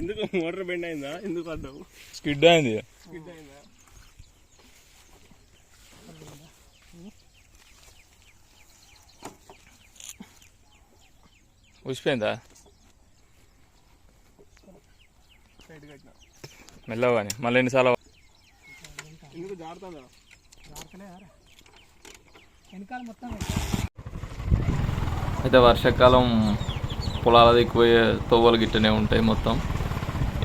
ఎందుకు motor bend అయిందా? ఎందుకు పడ్డావు? స్కిడ్ అయింది. స్కిడ్ అయిందా? మెల్లగా కానీ మళ్ళీ ఎన్నిసార్లు ఎందుకు జారుతుందా? వెనకాల మొత్తం అయితే. వర్షాకాలం పొలాల దిక్కుపోయే తోవలు గిట్టనే ఉంటాయి మొత్తం.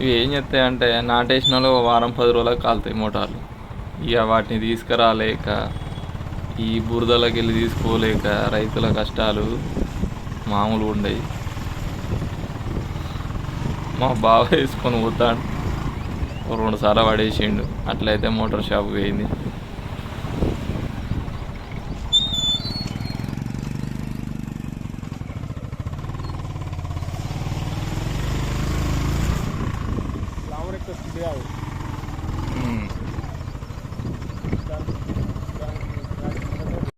ఇవి ఏం చేస్తాయి అంటే నాటేసిన వాళ్ళు వారం పది రోజులకు కాలుతాయి మోటార్లు. ఇక వాటిని తీసుకురాలేక ఈ బురదలకి వెళ్ళి తీసుకోలేక రైతుల కష్టాలు మామూలు ఉండేవి మా బావ వేసుకొని పోతాడు. ఓ రెండు సార్లు పడేసిండు. అట్లయితే మోటార్ షాప్ పోయింది. Diyaw. Hmm.